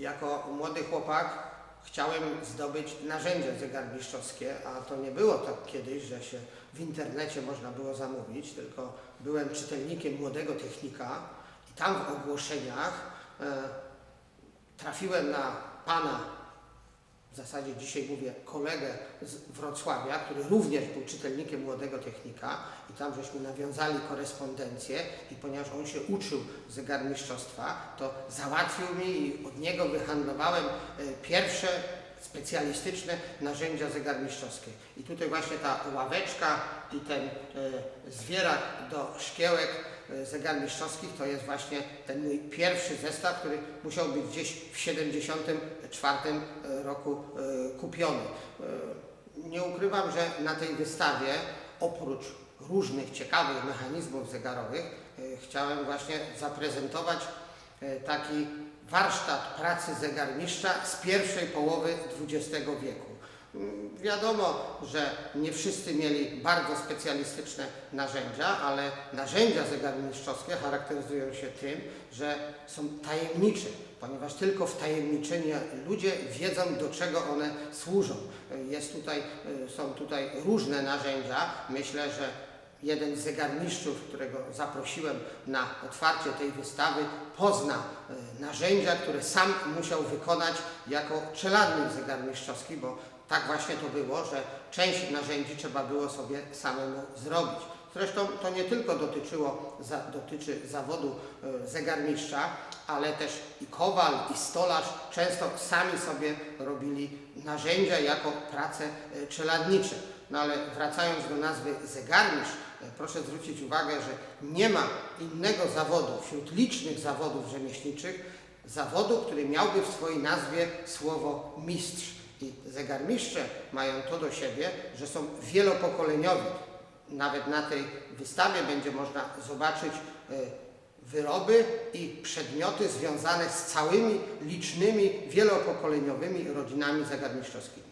jako młody chłopak chciałem zdobyć narzędzia zegarmistrzowskie, a to nie było tak kiedyś, że się w internecie można było zamówić, tylko byłem czytelnikiem młodego technika i tam w ogłoszeniach e, trafiłem na pana, w zasadzie dzisiaj mówię kolegę z Wrocławia, który również był czytelnikiem młodego technika i tam żeśmy nawiązali korespondencję i ponieważ on się uczył zegarmistrzostwa, to załatwił mi i od niego wyhandlowałem e, pierwsze specjalistyczne narzędzia zegarmistrzowskie. I tutaj właśnie ta ławeczka i ten e, zwierak do szkiełek zegarmistrzowskich to jest właśnie ten mój pierwszy zestaw, który musiał być gdzieś w 74 roku e, kupiony. E, Nie ukrywam, że na tej wystawie oprócz różnych ciekawych mechanizmów zegarowych e, chciałem właśnie zaprezentować e, taki warsztat pracy zegarmistrza z pierwszej połowy XX wieku. Wiadomo, że nie wszyscy mieli bardzo specjalistyczne narzędzia, ale narzędzia zegarmistrzowskie charakteryzują się tym, że są tajemnicze, ponieważ tylko wtajemniczeni ludzie wiedzą, do czego one służą. Jest tutaj, są tutaj różne narzędzia. Myślę, że jeden z zegarmistrzów, którego zaprosiłem na otwarcie tej wystawy, pozna e, narzędzia, które sam musiał wykonać jako czeladnik zegarmistrzowski, bo tak właśnie to było, że część narzędzi trzeba było sobie samemu zrobić. Zresztą to nie tylko dotyczyło, za, dotyczy zawodu e, zegarmistrza, ale też i kowal, i stolarz często sami sobie robili narzędzia jako prace e, czeladnicze. No ale wracając do nazwy zegarmistrz, e, proszę zwrócić uwagę, że nie ma innego zawodu wśród licznych zawodów rzemieślniczych, zawodu, który miałby w swojej nazwie słowo mistrz. I zegarmistrze mają to do siebie, że są wielopokoleniowi. Nawet na tej wystawie będzie można zobaczyć e, wyroby i przedmioty związane z całymi licznymi, wielopokoleniowymi rodzinami zegarmistrzowskimi.